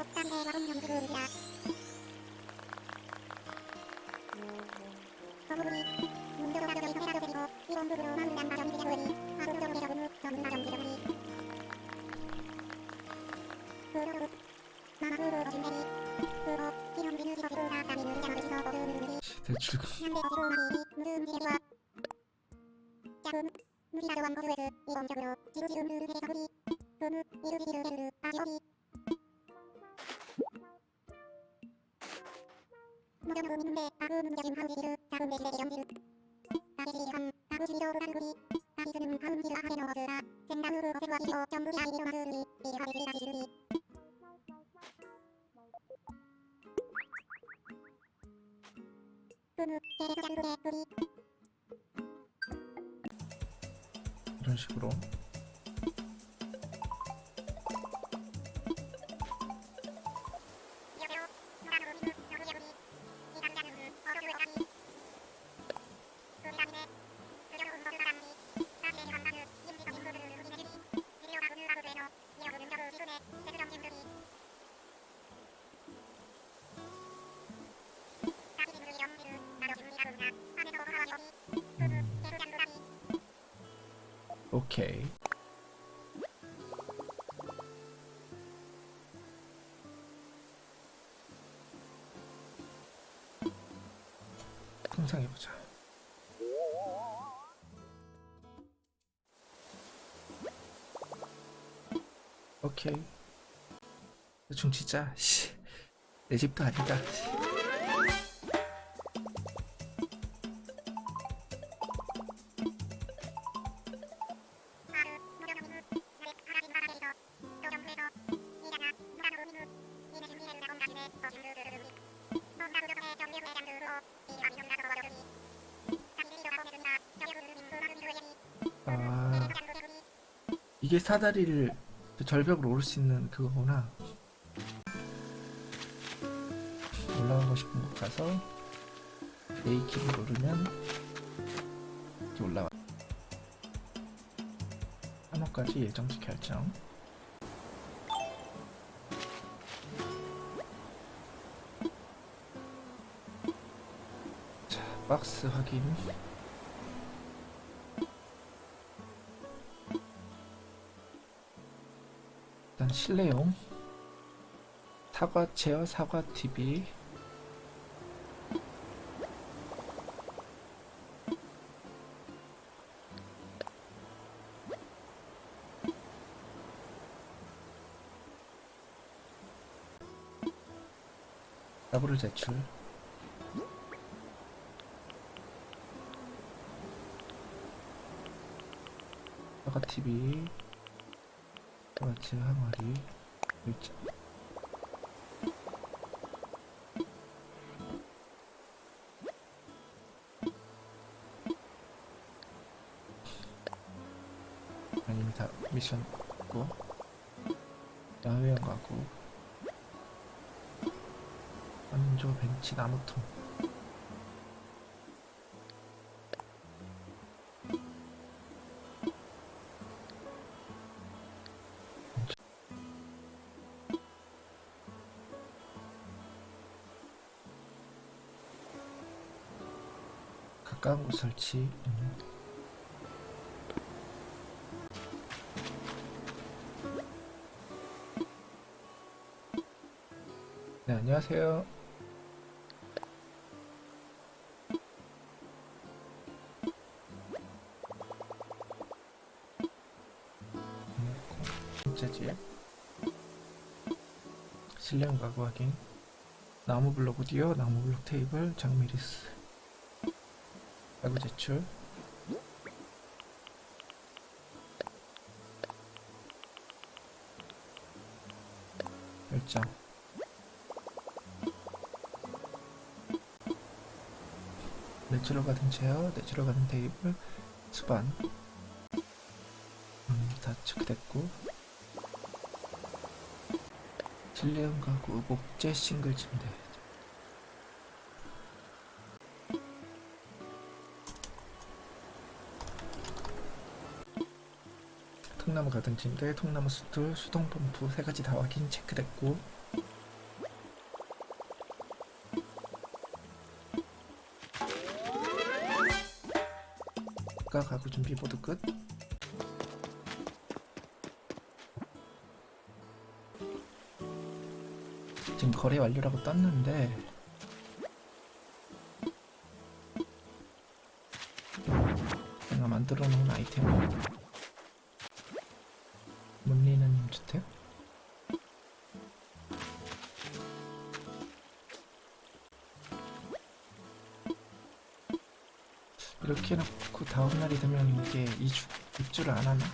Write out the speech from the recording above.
딴데가 운명주의라 거부분이 문도로 가도 되고 해라도 되고 이런 부분으로 마음난 마정지려으니 하루적으로 되려고 전문 마정지려으니 그로로 마마그로 거진대니 그로 기념비누 지거지로 나따미 누리자마를 지서 거두누리 대출 남대 거지로 마리니 무슨 지레기와 자금 무리라도 왕거주에드 이범적으로 지루지루 누르 해서부리 그무 이루지리르 헬르 아지오리 무전으로 믿는데 아그 문자진 하우지리르 작은 대지레기 점지르 아게지리함 아구지리로 루가르구리 아기스는 하음지르 아하데 넣어주라 젠다흐르 어세와 지리오 점부리 아이리로 마르르리 이하게지리 아지르리 그무 대레서 잔루레 구리 이런 식으로 오케이. 상상해보자. 오케이. 대충 진짜 씨, 내 집도 아니다. 씨. 이게 사다리를 저 절벽으로 오를 수 있는 그거구나. 올라가고 싶은 곳 가서 A 키를 누르면 이렇게 올라와. 3호까지 예정지 결정. 자, 박스 확인. 실내용. 사과 체어 사과 TV 더블 제출. 사과 TV 그렇지 항아리 일자. 아니면 다 미션 고. 야외형 가고 안조 벤치 나무통 가까운 곳 설치? 음. 네 안녕하세요. 진짜지 실내용 가구 확인. 나무 블록 오디오 나무 블록 테이블 장미리스 가구 제출. 결정 내추럴 가든 체어 내추럴 가든 테이블 수반. 음, 다 체크됐고. 실내용 가구 목재 싱글 침대 통나무 가든 침대, 통나무 수툴, 수동 펌프 세 가지 다 확인 체크됐고. 국가 가구 준비 모두 끝. 지금 거래 완료라고 떴는데. 내가 만들어 놓은 아이템. 이렇게 해놓고 다음날이 되면 이게 입주를 안 하나?